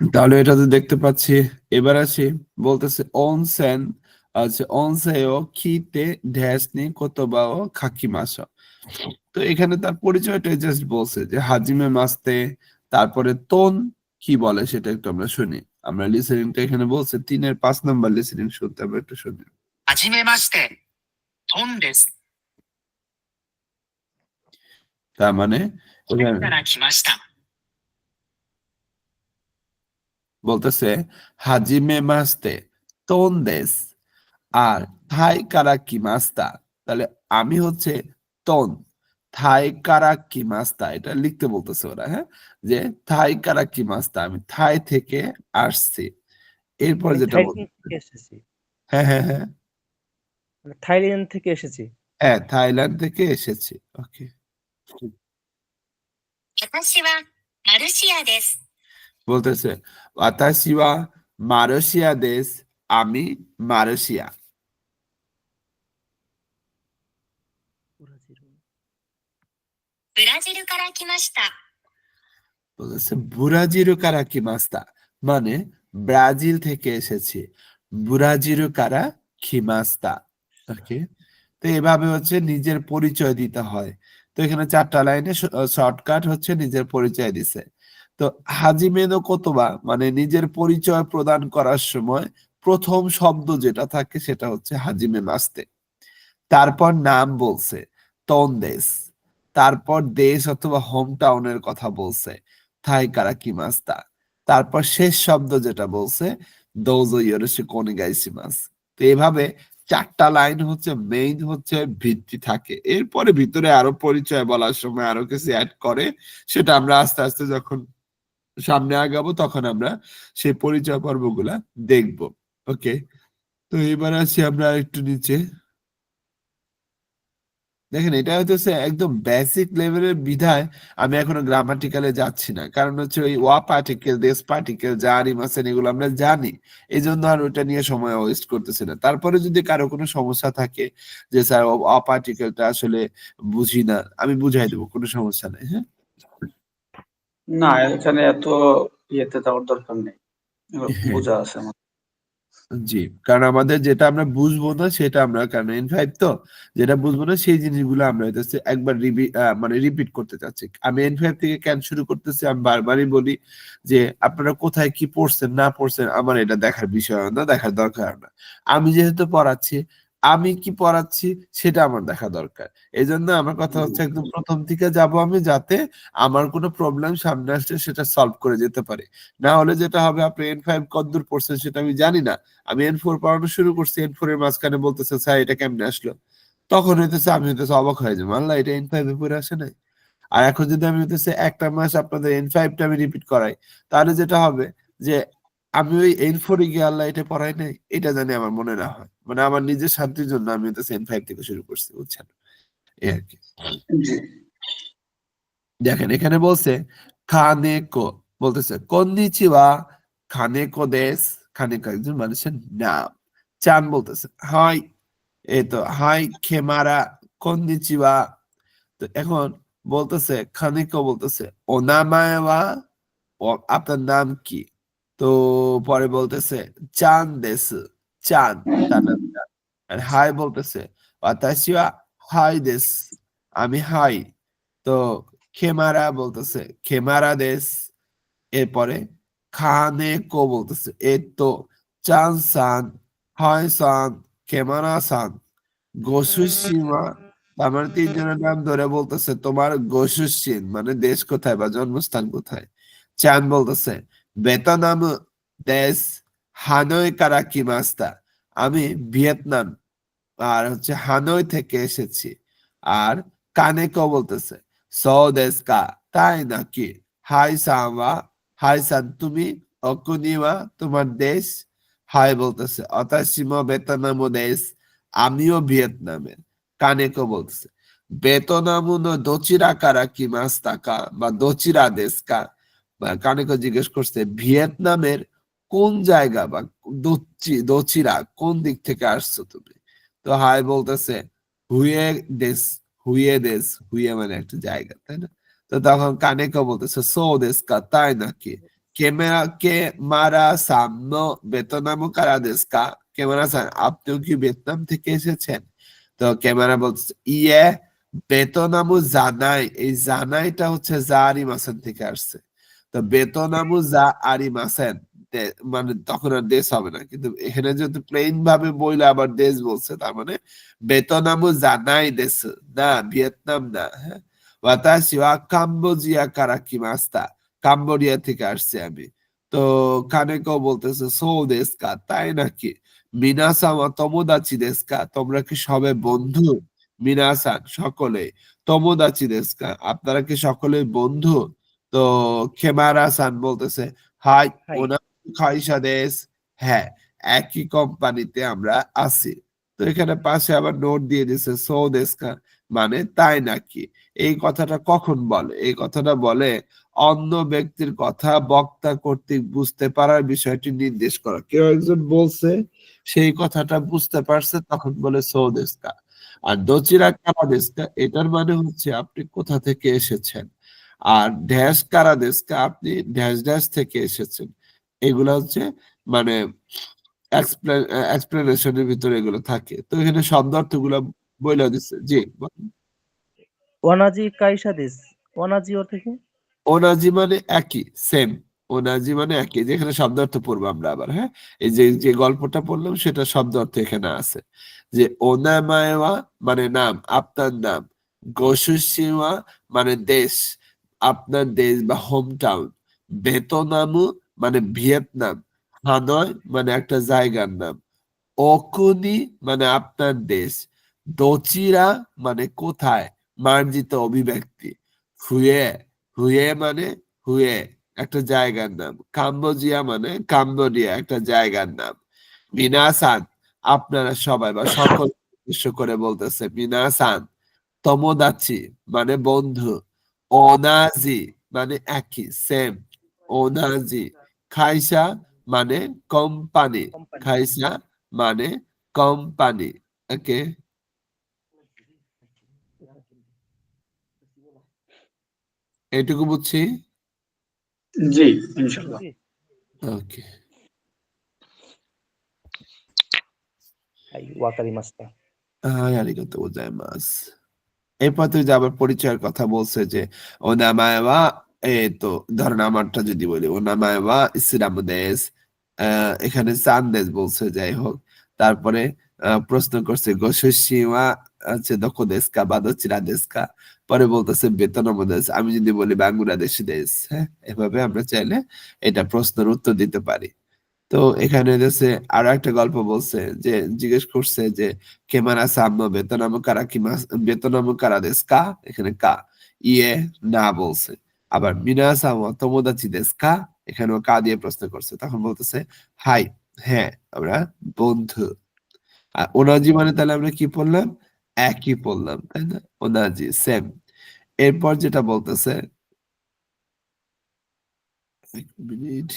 তাহলে এটা তো দেখতে পাচ্ছি এবার আসি বলতেছে অনসেন আচ্ছা, আছে অনসেও কিতে কত বা ও খাকি মাস তো এখানে তার পরিচয়টা জাস্ট বলছে যে হাজিমে মাসতে তারপরে তন কি বলে সেটা একটু আমরা শুনি। আমরা লিসেনিংটা এখানে বলছে তিনের পাঁচ নাম্বার লিসেনিং শুনতে আমরা একটু শুনি। হাজিমে মাসতে তোন দেস তার মানে বলতেছে হাজিমে মাস্তে তোন দেশ আর থাই কারা কি মাস্তা তাহলে আমি হচ্ছে তোন থাই কারা কি মাস্তা এটা লিখতে বলতেছে ওরা হ্যাঁ যে থাই কারা কি মাস্তা আমি থাই থেকে আসছি এরপর আমি যেটা বল- থাইল্যান্ড থেকে এসেছি হ্যাঁ হ্যাঁ হ্যাঁ মানে থাইল্যান্ড থেকে এসেছি হ্যাঁ থাইল্যান্ড থেকে এসেছি ওকে 私はマルシアです。 বলতেছে আতাশিওয়া মারসিয়া দেশ আমি মারসিয়া। কারা কিমাস্তা মানে ব্রাজিল থেকে এসেছে। বুরাজিরু কারা ওকে? তো এভাবে হচ্ছে নিজের পরিচয় দিতে হয়। তো এখানে চারটা লাইনে শর্টকাট হচ্ছে নিজের পরিচয় দিছে। তো হাজিমেনো কতবা মানে নিজের পরিচয় প্রদান করার সময় প্রথম শব্দ যেটা থাকে সেটা হচ্ছে হাজিমে মাস্তে তারপর নাম বলছে তন দেশ তারপর দেশ অথবা হোম টাউনের কথা বলছে, থাই কারা কি মাস্তা। তারপর শেষ শব্দ যেটা বলছে, দৌজো কোনে গাইসিমাস তো এভাবে চারটা লাইন হচ্ছে মেইন হচ্ছে, ভিত্তি থাকে। এরপরে ভিতরে আরও পরিচয় বলার সময় আরও কিছু অ্যাড করে, সেটা আমরা আস্তে আস্তে যখন সামনে আগাবো, তখন আমরা সেই পরিচয় পর্বগুলা দেখব। ওকে? তো এবার আসি আমরা একটু নিচে। দেখেন, এটা হচ্ছে একদম বেসিক লেভেলের বিধায় আমি এখনও গ্রামাটিক্যালে যাচ্ছি না। কারণ হচ্ছে ওই ওয়া পার্টিকেল দেশ পার্টিকেল যা রিমাসেন এগুলো আমরা জানি এই জন্য আর ওটা নিয়ে সময় ওয়েস্ট করতেছি না। তারপরে যদি কারও কোনো সমস্যা থাকে যে, স্যার, অ পার্টিকেলটা আসলে বুঝি না, আমি বুঝাই দেবো, কোনো সমস্যা নেই হ্যাঁ? না এখানে এত ইয়েতে যাওয়ার দরকার নেই। বোঝা আছে আমার। জি কারণ আমাদের যেটা আমরা বুঝব না সেটা আমরা কারণ এন ফাইভ তো যেটা বুঝব না সেই জিনিসগুলো আমরা হইতেছে একবার মানে রিপিট করতে চাচ্ছি। আমি এন ফাইভ থেকে কেন শুরু করতেছি আমি বারবারই বলি যে আপনারা কোথায় কি পড়ছেন না পড়ছেন আমার এটা দেখার বিষয় না দেখার দরকার না। আমি যেহেতু পড়াচ্ছি আমি কি পড়াচ্ছি সেটা আমার দেখা দরকার। এই জন্য আমার কথা হচ্ছে একদম প্রথম থেকে যাব আমি যাতে আমার কোনো প্রবলেম সামনে আসলে সেটা সলভ করে যেতে পারে। না হলে যেটা হবে আপনি এন ফাইভ কদ্দূর পড়ছেন সেটা আমি জানি না। আমি এন ফোর পড়ানো শুরু করছি এন ফোর এর মাঝখানে বলতেছে স্যার এটা কেমনে আসলো? তখন হইতেছে আমি হইতেছে অবাক হয়ে যাব। আল্লাহ এটা এন ফাইভ এ পড়ে আসে নাই? আর এখন যদি আমি হইতেছে একটা মাস আপনাদের এন ফাইভটা আমি রিপিট করাই তাহলে যেটা হবে যে আমি ওই এন ফোরে গিয়ে আল্লাহ এটা পড়াই নাই, এটা জানি আমার মনে না হয়। মানে আমার নিজের শান্তির জন্য আমি হইতেছে এন ফাইভ থেকে শুরু করছি, বুঝছেন? এই আর কি। দেখেন, এখানে বলছে খানেকো বলতেছে কন্নিচিওয়া খানেকো দেশ খানেকো একজন মানুষের নাম। চান বলতেছে, হাই এই তো, হাই খেমারা কন্নিচিওয়া তো এখন বলতেছে খানেকো বলতেছে ওনামায়ওয়া আপনার নাম কি? তো পরে বলতেছে চান দেশ চান হাই বলতেছে ওয়াতাশিওয়া হাই দেশ, আমি হাই। তো খেমারা বলতেছে, খেমারা দেশ। এরপরে খানে কো বলতেছে এ তো চান সান হয় সান খেমারা সান গোসুসীমা আমার তিনজনের নাম ধরে বলতেছে, তোমার গোসুসিন মানে দেশ কোথায় বা জন্মস্থান কোথায়? চান বলতেছে বেতনাম দেশ হানয় কারাকি মাস্তা আমি ভিয়েতনাম, আর হচ্ছে হানয় থেকে এসেছি। আর কানেকো বলতেছে সৌদেশকা তাই নাকি? হাই সামা, হাই সান, তুমি অকুনিওয়া তোমার দেশ? হাই বলতেছে অতাসিমো বেতনামো দেশ, আমিও ভিয়েতনামের। কানেকো বলতেছে বেতনামু নো, দোচিরা কারা কি মাস টাকা বা দোচিরা দেশ কা? বা কানেকো জিজ্ঞেস করছে, ভিয়েতনামের কোন জায়গা বা দোচি, দোচিরা কোন দিক থেকে আসছো তুমি? তো হাই বলতেছে, হুয়ে দেশ হুইয়ে দেশ হুইয়ে মানে একটা জায়গা, তাই না? তো তখন কানেকো বলতেছে, সো দেশকা তাই নাকি? ক্যামেরা কে মারা সামনো বেতনামো কারা দেশকা ক্যামেরা সান আপনিও কি ভিয়েতনাম থেকে এসেছেন? তো ক্যামেরা বলতেছে ইয়ে বেতনামু জানাই, এই জানাইটা হচ্ছে জা আরি মাসেন থেকে আসছে। তো বেতনামু জা আরি মাসেন মানে তখন আর দেশ হবে না। কিন্তু এখানে যেহেতু প্লেন ভাবে বইলে আবার দেশ বলছে, তার মানে বেতনামু জানাই দেশ, না, ভিয়েতনাম না হ্যাঁ? ওয়াতাশি কাম্বোজিয়া কারাকি মাস্তা কাম্বোডিয়া থেকে আসছি আমি। তো কানেকো বলতেছে, সো দেশকা তাই নাকি? মিনাসামা তমোদাচি দেশকা তোমরা কি সবে বন্ধু? মিনাসান সকলে তমোদাচি দেশকা আপনারা কি সকলে বন্ধু? তো খেমারা সান বলতেছে হাই হাই। ওনা খাইসা দেশ হ্যাঁ একই কোম্পানিতে আমরা আছি। তো এখানে পাশে আবার নোট দিয়ে দিছে সো দেশকা মানে তাই নাকি? এই কথাটা কখন বলে? এই কথাটা বলে অন্য ব্যক্তির কথা বক্তা কর্তৃক বুঝতে পারার বিষয়টি নির্দেশ করা। কেউ একজন বলছে সেই কথাটা বুঝতে পারছে তখন বলে সৌদেশকা আর দচিরা কারা দেশকা এটার মানে হচ্ছে আপনি কোথা থেকে এসেছেন? আর ড্যাশ কারা দেশকা আপনি ড্যাশ ড্যাশ থেকে এসেছেন। এগুলো হচ্ছে মানে এক্সপ্লেনেশনের ভিতরে এগুলো থাকে। তো এখানে বইলা দিচ্ছে জি বলেন। ওয়ানাজি কাইসা দেশ ওয়ানাজি অর্থ কি ওনাজি মানে একই সেম। ওনাজি মানে একই যেখানে শব্দার্থ পড়ব আমরা আবার হ্যাঁ? এই যে যে গল্পটা পড়লাম সেটা শব্দার্থ এখানে আছে। যে ওনামায়ওয়া মানে নাম আপনার নাম। গোসুসিমা মানে দেশ। আপনার দেশ বা হোম টাউন বেতনামু মানে ভিয়েতনাম, হানয় মানে একটা জায়গার নাম, অকুনি মানে আপনার দেশ, দচিরা মানে কোথায়, মার্জিত অভিব্যক্তি, হুয়ে হুয়ে মানে হুয়ে, একটা জায়গার নাম, কাম্বোজিয়া মানে কাম্বোডিয়া, একটা জায়গার নাম, মিনাসান, আপনারা সবাই বা সকল উদ্দেশ্য করে বলতেছে, মিনাসান, তমোদাচি মানে বন্ধু ওনাজি মানে একই সেম ওনাজি খাইসা মানে কোম্পানি কোম্পানি খাইসা মানে কোম্পানি ওকে এটুকু বুঝছি জি ইনশাল্লাহ ওকে はい、わかりました。 はい、ありがとうございます。 এরপর তুই যে আবার পরিচয়ের কথা বলছে যে ও নামায় এ তো ধরেন আমারটা যদি বলি ও নামায় ইসলাম দেশ এখানে চান দেশ বলছে, যাই হোক। তারপরে প্রশ্ন করছে গোসীমা আছে দক্ষ দেশ কা বা দচিরা দেশ কা পরে বলতেছে, বেতনম দেশ, আমি যদি বলি বাংলাদেশ দেশ হ্যাঁ? এভাবে আমরা চাইলে এটা প্রশ্নের উত্তর দিতে পারি। তো এখানে দেশে আরও একটা গল্প বলছে যে, জিজ্ঞেস করছে যে কেমারা সামনো বেতনামো কারা কিমা বেতনামো কারা দেশ? কা? এখানে কা। ইয়ে না বলছে। আবার, মিনা সামো তোমোদাচি দেশ? কা? এখানেও কা দিয়ে প্রশ্ন করছে। তখন বলতেছে, হাই হ্যাঁ আমরা বন্ধু। আর ওনাজি মানে তাহলে আমরা কি পড়লাম? একই পড়লাম, তাই না? ওনাজি সেম এরপর যেটা বলতেছে, এক মিনিট।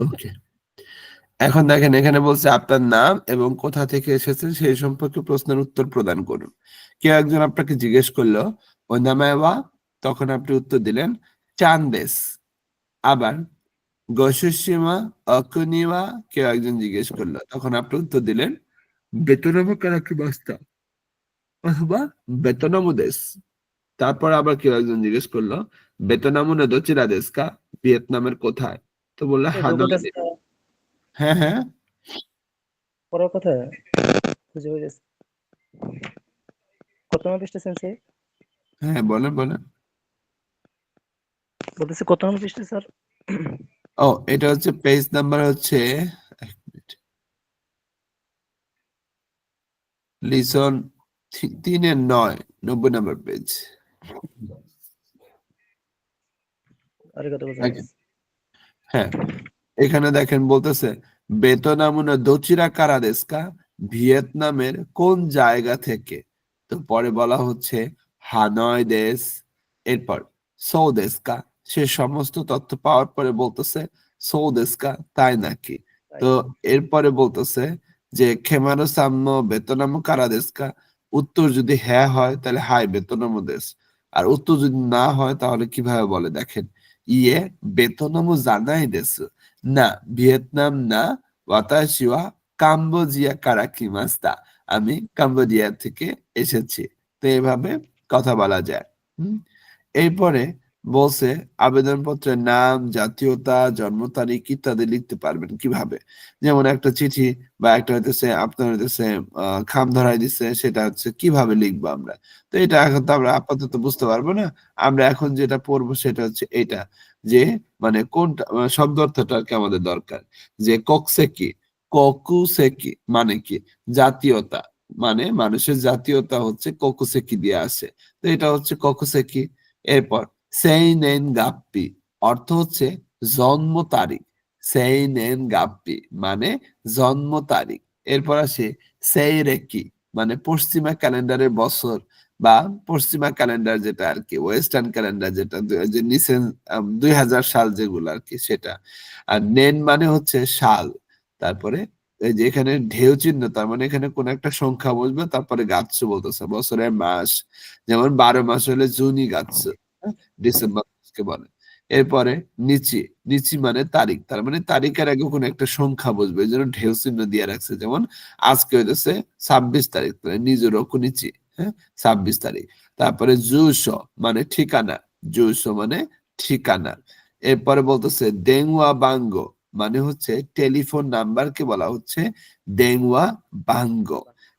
ওকে এখন দেখেন, এখানে বলছে আপনার নাম এবং কোথা থেকে এসেছেন সেই সম্পর্কে প্রশ্নের উত্তর প্রদান করুন। কেউ একজন আপনাকে জিজ্ঞেস করল, ওই নামে তখন আপনি উত্তর দিলেন চান্দেস আবার গসুসীমা অকুনিমা কেউ একজন জিজ্ঞেস করল তখন আপনি উত্তর দিলেন বেতনম কারাকি বাস্তা অথবা বেতনম দেশ। তারপর আবার কেউ একজন জিজ্ঞেস করল বেতনামু না দচিরা দেশ কা? ভিয়েতনামের কোথায়? তো বলল হানয় হ্যাঁ হ্যাঁ। পরের কথা গেছে কত নম্বর পৃষ্ঠা সেন্সে? হ্যাঁ বলেন বলেন। বলতেছে কত নম্বর পৃষ্ঠা স্যার? ও এটা হচ্ছে পেজ নাম্বার হচ্ছে এক মিনিট। লিসন তিনের নয় নব্বই নাম্বার পেজ। হ্যাঁ এখানে দেখেন বলতেছে বেতনামুনা দচিরা কারা দেশকা? ভিয়েতনামের কোন জায়গা থেকে? তো পরে বলা হচ্ছে হানয় দেশ এরপর সৌদেশকা সে সমস্ত তথ্য পাওয়ার পরে বলতেছে সৌদেশকা তাই নাকি? তো এরপরে বলতেছে যে খেমারো সাম্য বেতনাম কারাদেশকা উত্তর যদি হ্যাঁ হয় তাহলে হাই বেতনাম দেশ। আর উত্তর যদি না হয় তাহলে কীভাবে বলে? দেখেন ইয়ে বেতনাম জানাই দেশ। না ভিয়েতনাম না ওয়াতাশিওয়া কাম্বোজিয়া কারাকিমাস্তা আমি কাম্বোজিয়া থেকে এসেছি। তো এভাবে কথা বলা যায়। হুম? এরপরে বলছে, আবেদনপত্রের নাম, জাতীয়তা, জন্ম তারিখ ইত্যাদি লিখতে পারবেন কীভাবে? যেমন একটা চিঠি বা একটা হইতেছে, আপনার হইতেছে খাম ধরাই দিচ্ছে সেটা হচ্ছে কীভাবে লিখব আমরা? তো এটা এখন তো আমরা আপাতত বুঝতে পারব না। আমরা এখন যেটা পড়ব সেটা হচ্ছে এটা, যে মানে কোনটা শব্দ অর্থটা আর কি আমাদের দরকার। যে ককসেকি ককুসেকি মানে কি? জাতীয়তা। মানে মানুষের জাতীয়তা হচ্ছে ককুসেকি দিয়ে আসে। তো এটা হচ্ছে ককুসেকি এরপর সেই নেন গাপ্পি। অর্থ হচ্ছে জন্ম তারিখ। সেই নেন গাপ্পি মানে জন্ম তারিখ। এরপর আসে সেই রেকি মানে পশ্চিমা ক্যালেন্ডারের বছর বা পশ্চিমা ক্যালেন্ডার যেটা আর কি, ওয়েস্টার্ন ক্যালেন্ডার যেটা যে নিচে দুই হাজার সাল যেগুলো আর কি, সেটা। আর নেন মানে হচ্ছে সাল। তারপরে যে এখানে ঢেউ চিহ্ন, তার মানে এখানে কোন একটা সংখ্যা বসবে, তারপরে গাছ বলতেছে, বছরের মাস। যেমন বারো মাস হলে জুনই গাছ। ডিসেম্বর মাসকে বলে। এরপরে নিচি নিচি মানে তারিখ, তার মানে তারিখের আগে কোন একটা সংখ্যা এই জন্য ঢেউ চিহ্ন দিয়ে রাখছে। যেমন আজকে হইতেছে ছাব্বিশ তারিখ, তাহলে নিজের নিচি হ্যাঁ? ছাব্বিশ তারিখ। তারপরে জুস মানে ঠিকানা জুস মানে ঠিকানা। এরপরে বলতেছে দেংওয়া বাঙ্গ মানে হচ্ছে টেলিফোন নাম্বারকে বলা হচ্ছে দেংওয়া বাঙ্গ।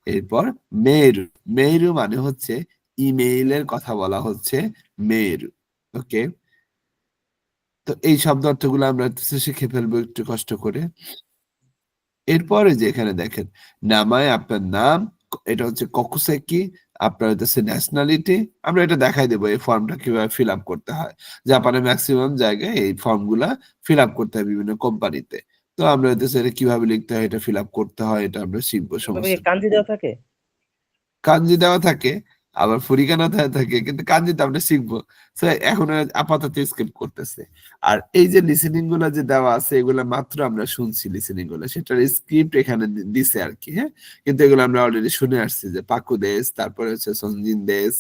এরপর মেরু মেরু মানে হচ্ছে ইমেইলের কথা বলা হচ্ছে মেয়ের ওকে? তো এই শব্দ অর্থগুলো আমরা শিখে ফেলব একটু কষ্ট করে। এরপরে যে এখানে দেখেন নামায় আপনার নাম এটা হচ্ছে ককুসেকি আপনার হচ্ছে ন্যাশনালিটি আমরা এটা দেখাই দেবো এই ফর্মটা কীভাবে ফিল আপ করতে হয়। জাপানের ম্যাক্সিমাম জায়গায় এই ফর্মগুলা ফিল আপ করতে হয় বিভিন্ন কোম্পানিতে তো আমরা হচ্ছে এটা কীভাবে লিখতে হয় এটা ফিল আপ করতে হয় এটা আমরা শিখব তবে সমস্ত কাঞ্জি দেওয়া থাকে? কাঞ্জি দেওয়া থাকে আবার ফুরিকানা থাকে, কিন্তু কাঞ্জি তো আমরা শিখব। এখন আপাতত স্কিপ করতেছে। আর এই যে লিসেনিংগুলো যে দেওয়া আছে, এগুলো মাত্র আমরা শুনছি লিসেনিংগুলো। সেটার স্ক্রিপ্ট এখানে দিছে আর কি হ্যাঁ? কিন্তু এগুলো আমরা অলরেডি শুনে আসছি যে পাকু দেশ, তারপরে হচ্ছে সঞ্জিন দেশ,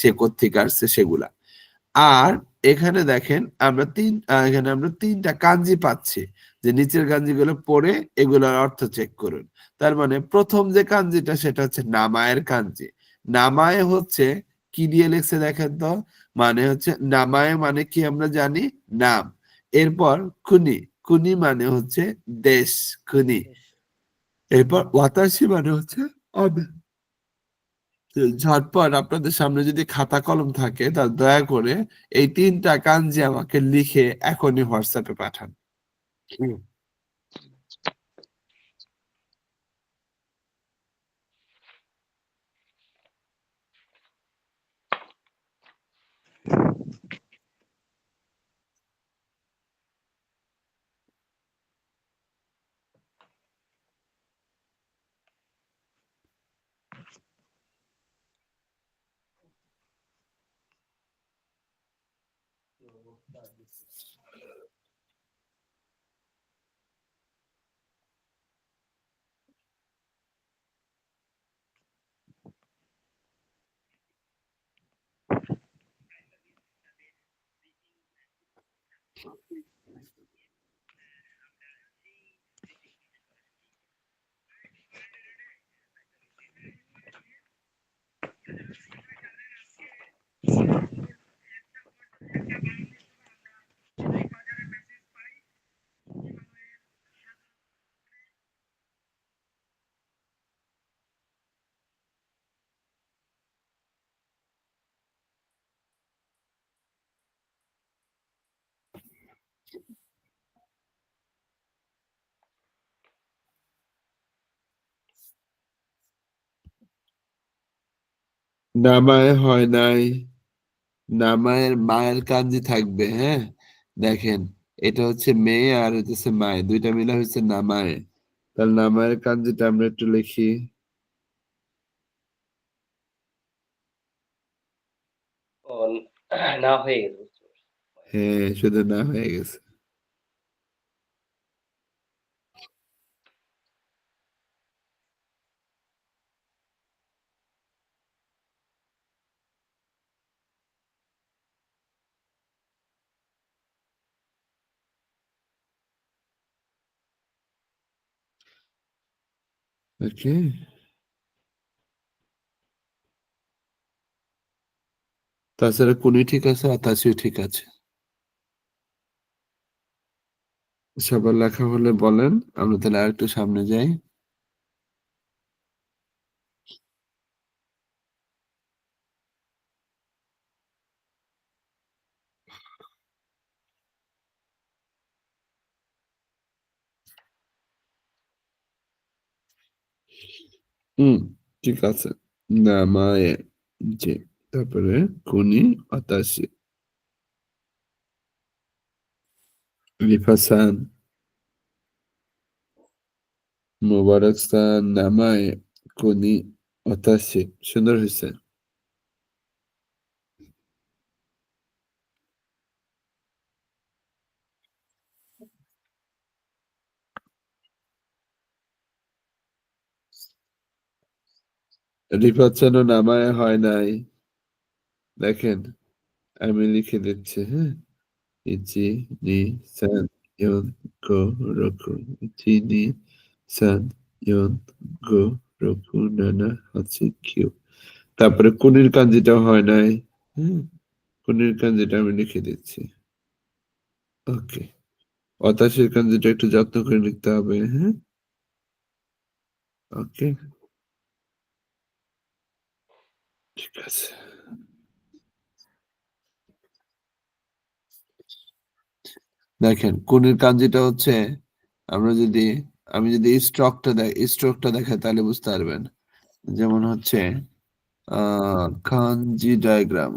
সে কোথেকে আসছে সেগুলা। আর এখানে দেখেন আমরা তিন এখানে আমরা তিনটা কাঞ্জি পাচ্ছি। যে নিচের কাঞ্জি গুলো পড়ে এগুলোর অর্থ চেক করুন। তার মানে প্রথম যে কাঞ্জিটা, সেটা হচ্ছে নামায়ের কাঞ্জি। নামায় হচ্ছে কি দিয়ে লিখছে দেখেন তো? মানে হচ্ছে নামায় মানে কি আমরা জানি? নাম। এরপর খুনি। খুনি মানে হচ্ছে দেশ, খুনি। এরপর ওয়াতাসি মানে হচ্ছে ঝটপট আপনাদের সামনে যদি খাতা কলম থাকে তা দয়া করে এই তিনটা কাঞ্জি আমাকে লিখে এখনই হোয়াটসঅ্যাপে পাঠান। হুম। নামায় হয় নাই। নামায়ের মায়ের কাঞ্জি থাকবে হ্যাঁ? দেখেন এটা হচ্ছে মেয়ে আর হচ্ছে মায়ে দুইটা মিলা হচ্ছে নামায়। তাহলে নামায়ের কাঞ্জিটা আমরা একটু লিখি। না হয়ে গেছে। হ্যাঁ শুধু না হয়ে গেছে। ওকে তাছাড়া কোনি ঠিক আছে আতাশিও ঠিক আছে। সবার লেখা হলে বলেন, আমরা তাহলে আরেকটু সামনে যাই। হুম। ঠিক আছে। নামায়ে জি, তারপরে কোনি আতাশি। রিফাসান মোবারক সান নামায়ে কোনি আতাশি। সুন্দর হয়েছে রিফাত সানও নামায়ে হয় নাই। দেখেন আমি লিখে দিচ্ছি হ্যাঁ? ইচি নি সান ইয়ন গো রকু ইচি নি সান ইয়ন গো রকু, নানা কিউ। তারপরে কুনির কাঞ্জিটা হয় নাই কুনির কাঞ্জিটা আমি লিখে দিচ্ছি ওকে, অতাশের কাঞ্জিটা একটু যত্ন করে লিখতে হবে হ্যাঁ? ওকে। দেখেন, কোনের কাঞ্জিটা হচ্ছে, আমরা যদি, আমি যদি স্ট্রোকটা দেখ স্ট্রোকটা দেখাই, তাহলে বুঝতে পারবেন। যেমন হচ্ছে, আহ, কাঞ্জি ডায়াগ্রাম।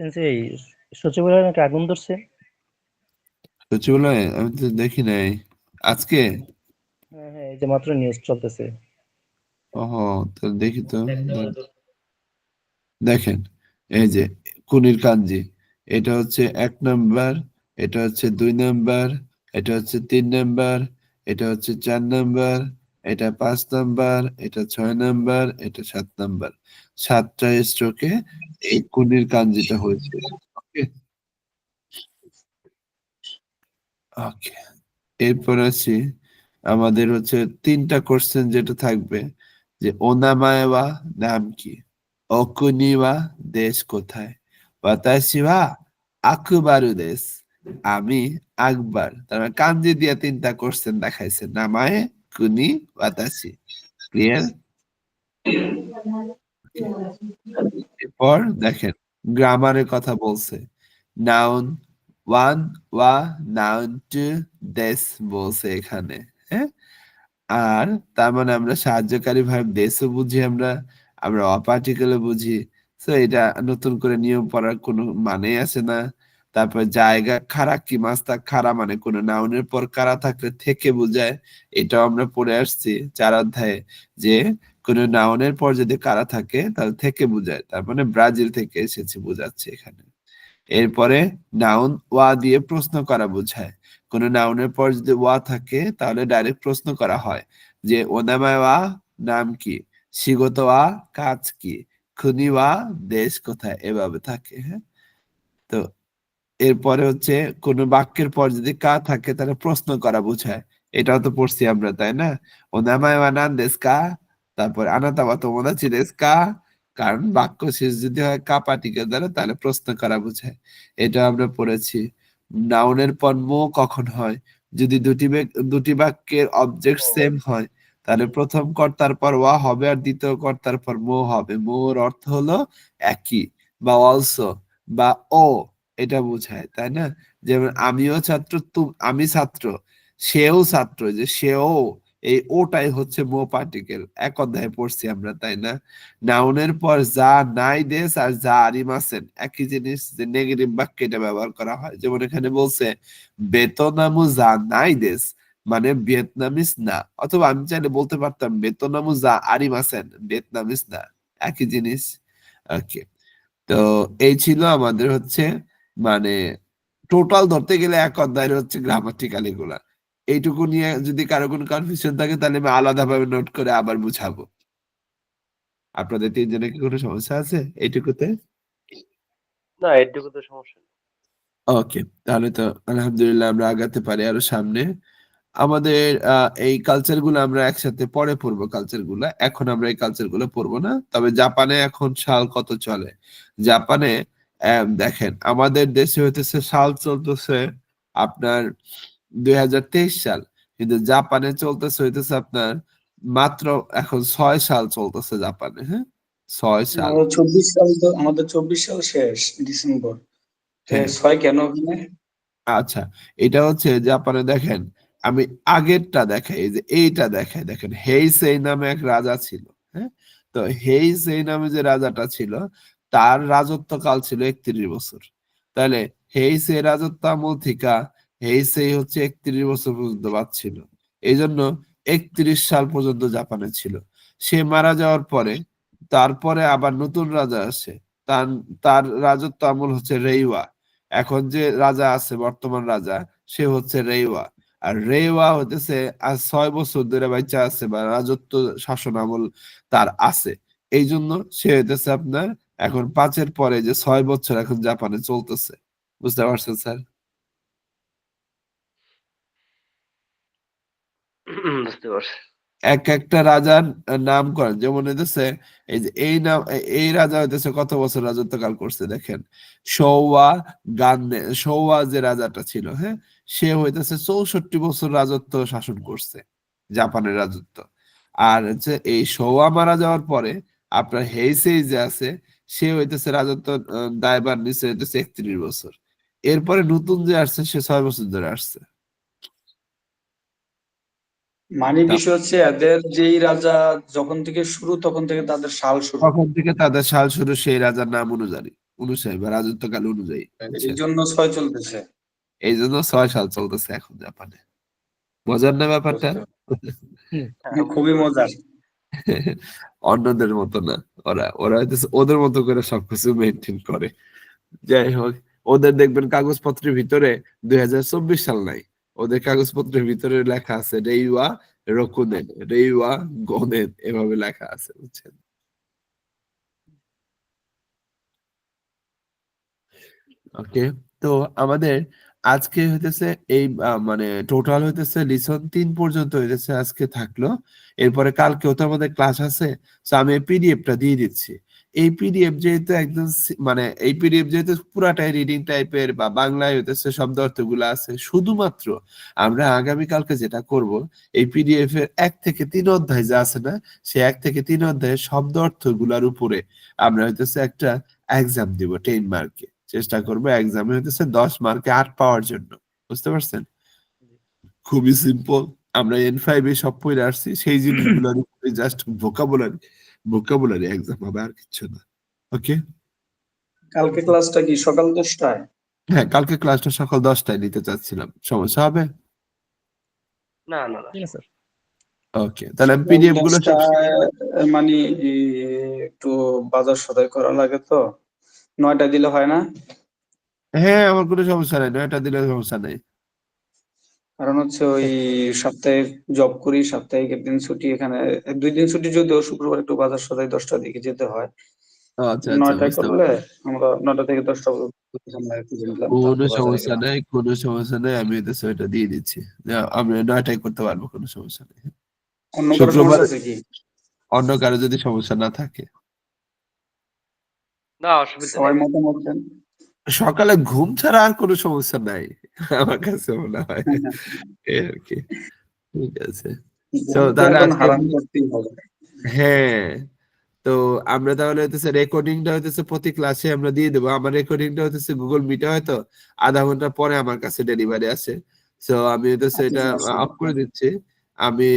সেন্সেই সচিবালয়ে নাকি আগুন ধরছে? সচিবালয়ে আমি তো দেখি নাই। আজকে? হ্যাঁ হ্যাঁ এই যে মাত্র নিউজ চলতেছে। ওহ তো দেখি তো। দেখেন এই যে কুনির কাঞ্জি এটা হচ্ছে এক নাম্বার এটা হচ্ছে দুই নাম্বার এটা হচ্ছে তিন নাম্বার এটা হচ্ছে চার নাম্বার এটা পাঁচ নাম্বার, এটা ছয় নাম্বার, এটা সাত নাম্বার। সাতটা স্ট্রোকে এই কুনির কাঞ্জিটা হয়েছে। ওকে এরপর আছি আমাদের হচ্ছে তিনটা কোশ্চেন যেটা থাকবে, যে ওনামায়ওয়া নাম কি? অকুনিওয়া দেশ কোথায়? বাতাসি ওয়া আকবারু দেশ। আমি আকবার। তার মানে কাঞ্জি দিয়া তিনটা কোশ্চেন দেখাইছে, নামায়ে কুনি বাতাসি ক্লিয়ার এরপর দেখেন গ্রামারের কথা বলছে। নাউন ওয়ান ওয়া নাউন টু দেশ বলছে এখানে হ্যাঁ? আর তার মানে আমরা সাহায্যকারী ভাব দেশও বুঝি আমরা আমরা অপার্টিকেলও বুঝি। তো এটা নতুন করে নিয়ম পড়ার কোনো মানেই আছে না। তারপর জায়গা খাড়া কি মাস্তা খাড়া মানে কোনো নাউনের পর কারা থাকলে থেকে বোঝায়, এটাও আমরা পড়ে আসছি চার অধ্যায়ে, যে কোন নাউনের পর যদি কারা থাকে তাহলে থেকে বোঝায়, তার মানে ব্রাজিল থেকে এসেছে বোঝাচ্ছে এখানে। এরপরে নাউন ওয়া দিয়ে প্রশ্ন করা বোঝায়, কোন নাউনের পর যদি ওয়া থাকে তাহলে ডাইরেক্ট প্রশ্ন করা হয়, যে ওনামায় ওয়া নাম কি, শিগত ওয়া কাজ কি, খুনি ওয়া দেশ কোথায়, এভাবে থাকে হ্যাঁ? তো এরপরে হচ্ছে কোন বাক্যের পর যদি কা থাকে, তাহলে প্রশ্ন করা বোঝায়। এটাও তো পড়ছি আমরা, তাই না? নান দেশ কা, তারপর আনাতাবা তোমোদাচি দেশ কা, কারণ বাক্য শেষ যদি হয় কা পাটিকের দ্বারা, তাহলে প্রশ্ন করা বোঝায়। এটা আমরা পড়েছি। নাউনের পর মো কখন হয়? যদি দুটি দুটি বাক্যের অবজেক্ট সেম হয়, তাহলে প্রথম কর্তার পর ওয়া হবে আর দ্বিতীয় কর্তার পর মো হবে। মোর অর্থ হলো একই বা অলসো বা ও। এটা বোঝায়, তাই না? যেমন আমিও ছাত্র আমি ছাত্র, সেও ছাত্র, যে সেও, এই ওটাই হচ্ছে মো পার্টিকেল এক অধ্যায়ে পড়ছি আমরা, তাই না? নাউনের পর যা নাই দেশ আর যা আরিমাসেন একই জিনিস যে নেগেটিভ বাক্যে এটা ব্যবহার করা হয়। যেমন এখানে বলছে, বেতনামু যা নাই দেশ মানে ভিয়েতনামিস না। অথবা আমি চাইলে বলতে পারতাম, বেতনামু যা আরিমাসেন ভিয়েতনামিস না। একই জিনিস। ওকে, তো এই ছিল আমাদের হচ্ছে মানে টোটাল ধরতে গেলে এক অধ্যায়ের হচ্ছে গ্রামাটিক্যাল এগুলা এইটুকু নিয়ে যদি কারও কোনো কনফিউশন থাকে তাহলে আমি আলাদাভাবে নোট করে আবার বুঝাবো। আপনাদের তিনজনের কি কোনো সমস্যা আছে এইটুকুতে? না এটুকু তো সমস্যা ওকে তাহলে তো আলহামদুলিল্লাহ আমরা আগাতে পারি আরও সামনে। আমাদের এই কালচারগুলো আমরা একসাথে পরে পড়ব কালচারগুলো। এখন আমরা এই কালচারগুলো পড়ব না। তবে জাপানে এখন সাল কত চলে? জাপানে দেখেন আমাদের দেশে হইতেছে সাল চলতেছে আপনার দুই হাজার তেইশ সাল। কিন্তু জাপানে চলতেছে হইতেছে আপনার মাত্র এখন ছয় সাল চলতেছে জাপানে হ্যাঁ? ছয় সাল। চব্বিশ সাল তো আমাদের চব্বিশ সাল শেষ ডিসেম্বর। হ্যাঁ। ছয় কেন ওখানে? আচ্ছা এটা হচ্ছে জাপানে দেখেন আমি আগেরটা দেখাই এই যে এইটা দেখাই দেখেন হেইসেই নামে এক রাজা ছিল হ্যাঁ? তো হেইসেই নামে যে রাজাটা ছিল তার রাজত্বকাল ছিল একত্রিশ বছর। তাহলে হেইসেই রাজত্ব আমল থেকে হেইসেই হচ্ছে একত্রিশ বছর পর্যন্ত বাঁচছিল এই জন্য একত্রিশ সাল পর্যন্ত জাপানে ছিল। সে মারা যাওয়ার পরে, তারপরে আবার নতুন রাজা আসে। তার তার রাজত্ব আমল হচ্ছে রেইওয়া। এখন যে রাজা আছে, বর্তমান রাজা, সে হচ্ছে রেওয়া আর রেওয়া হতেছে আর ছয় বছর ধরে বাচ্চা আছে বা রাজত্ব শাসন আমল তার আছে। এই জন্য সে হইতেছে আপনার এখন পাঁচের পরে যে ছয় বছর এখন জাপানে চলতেছে বুঝতে পারছেন স্যার? বুঝতে পারছি। এক একটা রাজার নাম করেন যেমন হইতেছে এই যে এই নাম এই রাজা হইতেছে কত বছর রাজত্বকাল করছে দেখেন। সৌয়া গান্নে সৌয়া যে রাজাটা ছিল হ্যাঁ সে হইতেছে চৌষট্টি বছর রাজত্ব শাসন করছে জাপানের রাজত্ব। আর হচ্ছে এই সৌয়া মারা যাওয়ার পরে আপনার হেইসেই যে আছে সে হইতেছে রাজত্ব আহ, দায়ভার নিচে হইতেছে একত্রিশ বছর। এরপরে নতুন যে আসছে সে ছয় বছর ধরে আসছে। মানে বিষয় হচ্ছে এদের যেই রাজা যখন থেকে শুরু তখন থেকে তাদের সাল শুরু। তখন থেকে তাদের সাল শুরু সেই রাজার নাম অনুযায়ী অনুসারী বা রাজত্বকাল অনুযায়ী। এই জন্য ছয় চলতেছে। এই জন্য ছয় সাল চলতেছে এখন জাপানে। মজার না ব্যাপারটা? হ্যাঁ, খুবই মজার। অন্যদের মতো না। ওরা ওরা ওদের মতো করে সবকিছু মেনটেন করে। যাই হোক, ওদের দেখবেন কাগজপত্রের ভিতরে দুই সাল নাই। ওদের কাগজপত্রের ভিতরে লেখা আছে রেইওয়া রকুনেন, রেইওয়া গনেন, এভাবে লেখা আছে, বুঝছেন? ওকে, তো আমাদের আজকে হইতেছে এই মানে টোটাল হইতেছে লিসন তিন পর্যন্ত হইতেছে আজকে থাকল। এরপরে কালকেও তো আমাদের ক্লাস আছে তো আমি পিডিএফটা দিয়ে দিচ্ছি। এই পিডিএফ যেহেতু একদম মানে এই পিডিএফ যেহেতু পুরাটাই রিডিং টাইপের বা বাংলায় হইতেছে শব্দ অর্থগুলো আছে, শুধুমাত্র আমরা আগামী কালকে যেটা করব, এই পিডিএফ এর এক থেকে তিন অধ্যায় যা আছে না, সে এক থেকে তিন অধ্যায়ের শব্দ অর্থগুলার উপরে আমরা হইতেছে একটা এক্সাম দিব টেন মার্কে চেষ্টা করব এক্সামে হইতেছে দশ মার্কে আট পাওয়ার জন্য বুঝতে পারছেন? খুবই সিম্পল আমরা এন ফাইভ এ সব পড়ে আসছি সেই জিনিসগুলোর উপরে জাস্ট ভোকাবুলারি ভোকাবুলারি এক্সাম হবে আর কিছু না ওকে কালকে ক্লাসটা কি সকাল দশটায়? হ্যাঁ কালকে ক্লাসটা সকাল দশটায় নিতে চাচ্ছিলাম সমস্যা হবে? না না ওকে তাহলে আমি পিডিএফগুলো মানে একটু বাজার সদাই করা লাগে তো। নয়টায় দিলে হয় না? হ্যাঁ আমার কোনো সমস্যা নাই নয়টা দিলে সমস্যা নাই। কারণ হচ্ছে ওই সপ্তাহে জব করি সাপ্তাহিক একদিন ছুটি এখানে দুই দিন ছুটি যদিও শুক্রবার একটু বাজার সদাই দশটার দিকে যেতে হয়। আচ্ছা আচ্ছা নয়টায় করলে আমরা নয়টা থেকে দশটা কোনো তারপর বাজারে সমস্যা নাই কোনো সমস্যা নাই আমি এতে সেটা দিয়ে দিচ্ছি। আমি নয়টায় করতে পারব কোনো সমস্যা নেই। অন্য কারও শুক্রবার- সমস্যা অন্য কারও যদি সমস্যা না থাকে। না অসুবিধা সবাই নেই। মতামত দেন। সকালে ঘুম ছাড়া আর কোনো সমস্যা নাই আমার কাছে মনে হয়। এই আর কি ঠিক আছে। তো হ্যাঁ তো আমরা তাহলে হইতেছে রেকর্ডিংটা হইতেছে প্রতি ক্লাসে আমরা দিয়ে দেবো। আমার রেকর্ডিংটা হইতেছে গুগল মিটে হয়তো আধা ঘণ্টা পরে আমার কাছে ডেলিভারি আসে। তো আমি হইতেছে আচ্ছা, এটা। অফ করে দিচ্ছি। আমি